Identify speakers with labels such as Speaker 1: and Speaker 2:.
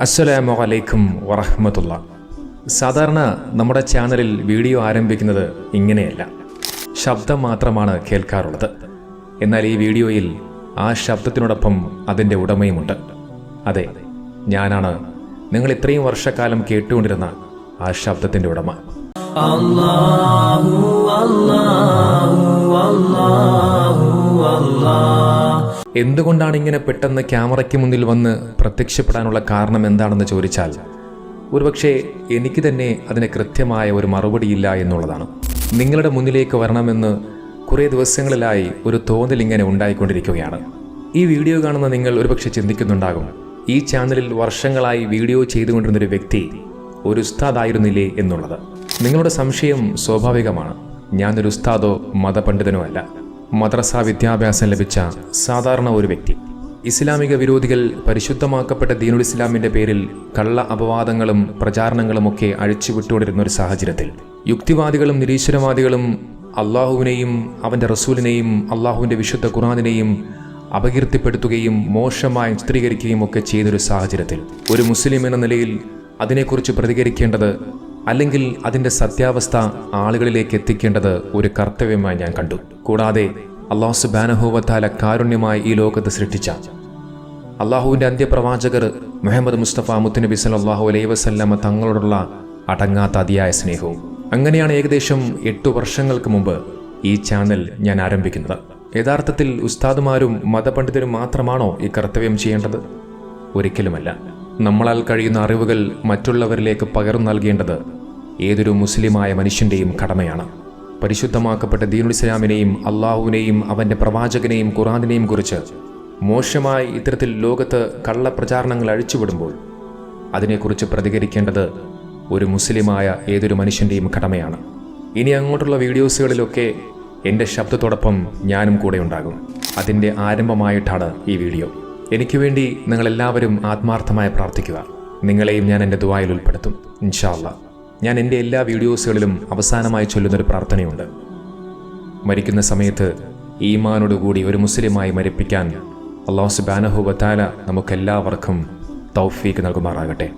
Speaker 1: അസ്സലാമു അലൈക്കും വറഹ്മത്തുള്ള. സാധാരണ നമ്മുടെ ചാനലിൽ വീഡിയോ ആരംഭിക്കുന്നത് ഇങ്ങനെയല്ല. ശബ്ദം മാത്രമാണ് കേൾക്കാറുള്ളത്. എന്നാൽ ഈ വീഡിയോയിൽ ആ ശബ്ദത്തിനോടൊപ്പം അതിന്റെ ഉടമയുമുണ്ട്. അതെ ഞാനാണ്. നിങ്ങൾ ഇത്രയും വർഷക്കാലം കേട്ടുകൊണ്ടിരുന്ന ആ ശബ്ദത്തിന്റെ ഉടമ. എന്തുകൊണ്ടാണ് ഇങ്ങനെ പെട്ടെന്ന് ക്യാമറയ്ക്ക് മുന്നിൽ വന്ന് പ്രത്യക്ഷപ്പെടാനുള്ള കാരണം എന്താണെന്ന് ചോദിച്ചാൽ ഒരുപക്ഷെ എനിക്ക് തന്നെ അതിന് കൃത്യമായ ഒരു മറുപടിയില്ല എന്നുള്ളതാണ്. നിങ്ങളുടെ മുന്നിലേക്ക് വരണമെന്ന് കുറേ ദിവസങ്ങളിലായി ഒരു തോന്നൽ ഇങ്ങനെ ഉണ്ടായിക്കൊണ്ടിരിക്കുകയാണ്. ഈ വീഡിയോ കാണുന്ന നിങ്ങൾ ഒരുപക്ഷെ ചിന്തിക്കുന്നുണ്ടാകും ഈ ചാനലിൽ വർഷങ്ങളായി വീഡിയോ ചെയ്തുകൊണ്ടിരുന്നൊരു വ്യക്തി ഒരു ഉസ്താദായിരുന്നില്ലേ എന്നുള്ളത്. നിങ്ങളുടെ സംശയം സ്വാഭാവികമാണ്. ഞാനൊരു ഉസ്താദോ മതപണ്ഡിതനോ അല്ല. മദ്രസ വിദ്യാഭ്യാസം ലഭിച്ച സാധാരണ ഒരു വ്യക്തി. ഇസ്ലാമിക വിരോധികൾ പരിശുദ്ധമാക്കപ്പെട്ട ദീനുൽ ഇസ്ലാമിന്റെ പേരിൽ കള്ള അപവാദങ്ങളും പ്രചാരണങ്ങളും ഒക്കെ അഴിച്ചുവിട്ടുകൊണ്ടിരുന്ന ഒരു സാഹചര്യത്തിൽ. യുക്തിവാദികളും നിരീശ്വരവാദികളും അള്ളാഹുവിനെയും അവന്റെ റസൂലിനെയും അള്ളാഹുവിന്റെ വിശുദ്ധ ഖുറാനിനെയും അപകീർത്തിപ്പെടുത്തുകയും മോശമായി ചിത്രീകരിക്കുകയും ഒക്കെ ചെയ്തൊരു സാഹചര്യത്തിൽ. ഒരു മുസ്ലിം എന്ന നിലയിൽ അതിനെക്കുറിച്ച് പ്രതികരിക്കേണ്ടത് അല്ലെങ്കിൽ അതിന്റെ സത്യാവസ്ഥ ആളുകളിലേക്ക് എത്തിക്കേണ്ടത് ഒരു കർത്തവ്യമായി ഞാൻ കണ്ടു. കൂടാതെ അള്ളാഹു സുബാനഹുവത്താല കാരുണ്യമായി ഈ ലോകത്ത് സൃഷ്ടിച്ച. അള്ളാഹുവിന്റെ അന്ത്യപ്രവാചകർ മുഹമ്മദ് മുസ്തഫ മുത്തുനബി സല്ലാഹു അലൈ വസല്ലമ തങ്ങളോടുള്ള അടങ്ങാത്ത അതിയായ സ്നേഹവും. അങ്ങനെയാണ് ഏകദേശം എട്ടു വർഷങ്ങൾക്ക് മുമ്പ് ഈ ചാനൽ ഞാൻ ആരംഭിക്കുന്നത്. യഥാർത്ഥത്തിൽ ഉസ്താദുമാരും മതപണ്ഡിതരും മാത്രമാണോ ഈ കർത്തവ്യം ചെയ്യേണ്ടത്? ഒരിക്കലുമല്ല. നമ്മളാൽ കഴിയുന്ന അറിവുകൾ മറ്റുള്ളവരിലേക്ക് പകർന്നു നൽകേണ്ടത് ഏതൊരു മുസ്ലിമായ മനുഷ്യന്റെയും കടമയാണ്. പരിശുദ്ധമാക്കപ്പെട്ട ദീനുൽ ഇസ്ലാമിനെയും അള്ളാഹുവിനെയും അവന്റെ പ്രവാചകനെയും ഖുറാനിനെയും കുറിച്ച് മോശമായി ഇത്തരത്തിൽ ലോകത്ത് കള്ളപ്രചാരണങ്ങൾ അഴിച്ചുവിടുമ്പോൾ അതിനെക്കുറിച്ച് പ്രതികരിക്കേണ്ടത് ഒരു മുസ്ലിമായ ഏതൊരു മനുഷ്യന്റെയും കടമയാണ്. ഇനി അങ്ങോട്ടുള്ള വീഡിയോസുകളിലൊക്കെ എന്റെ ശബ്ദത്തോടൊപ്പം ഞാനും കൂടെ ഉണ്ടാകും. അതിന്റെ ആരംഭമായിട്ടാണ് ഈ വീഡിയോ. എനിക്ക് വേണ്ടി നിങ്ങളെല്ലാവരും ആത്മാർത്ഥമായി പ്രാർത്ഥിക്കുക. നിങ്ങളെയും ഞാൻ എന്റെ ദുവായിൽ ഉൾപ്പെടുത്തും. ഇൻഷാല്ല ഞാൻ എന്റെ എല്ലാ വീഡിയോസുകളിലും അവസാനമായി ചൊല്ലുന്നൊരു പ്രാർത്ഥനയുണ്ട്. മരിക്കുന്ന സമയത്ത് ഈമാനോടുകൂടി ഒരു മുസ്ലിമായി മരിപ്പിക്കാൻ അള്ളാഹു സുബാനഹു വത്താല നമുക്കെല്ലാവർക്കും തൗഫീക്ക് നൽകുമാറാകട്ടെ.